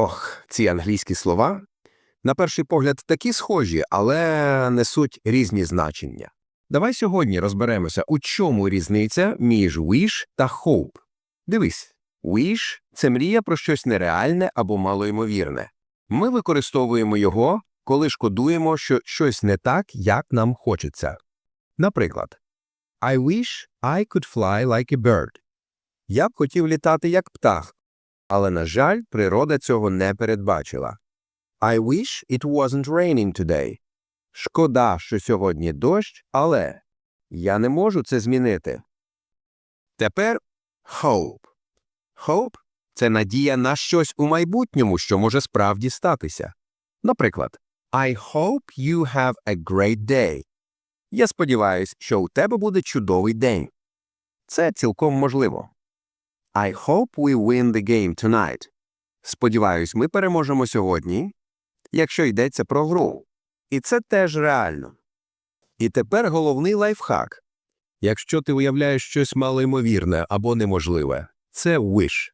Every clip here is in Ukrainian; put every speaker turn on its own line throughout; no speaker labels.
Ох, ці англійські слова на перший погляд такі схожі, але несуть різні значення. Давай сьогодні розберемося, у чому різниця між wish та hope. Дивись, wish – це мрія про щось нереальне або малоймовірне. Ми використовуємо його, коли шкодуємо, що щось не так, як нам хочеться. Наприклад, I wish I could fly like a bird. Я б хотів літати як птах, але, на жаль, природа цього не передбачила. I wish it wasn't raining today. Шкода, що сьогодні дощ, але я не можу це змінити. Тепер hope. Hope – це надія на щось у майбутньому, що може справді статися. Наприклад, I hope you have a great day. Я сподіваюся, що у тебе буде чудовий день. Це цілком можливо. I hope we win the game tonight. Сподіваюсь, ми переможемо сьогодні, якщо йдеться про гру. І це теж реально. І тепер головний лайфхак. Якщо ти уявляєш щось малоймовірне або неможливе, це wish.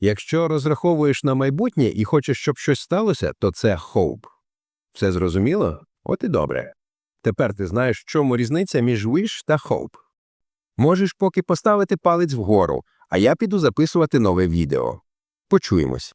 Якщо розраховуєш на майбутнє і хочеш, щоб щось сталося, то це hope. Все зрозуміло? От і добре. Тепер ти знаєш, в чому різниця між wish та hope. Можеш поки поставити палець вгору, а я піду записувати нове відео. Почуємось.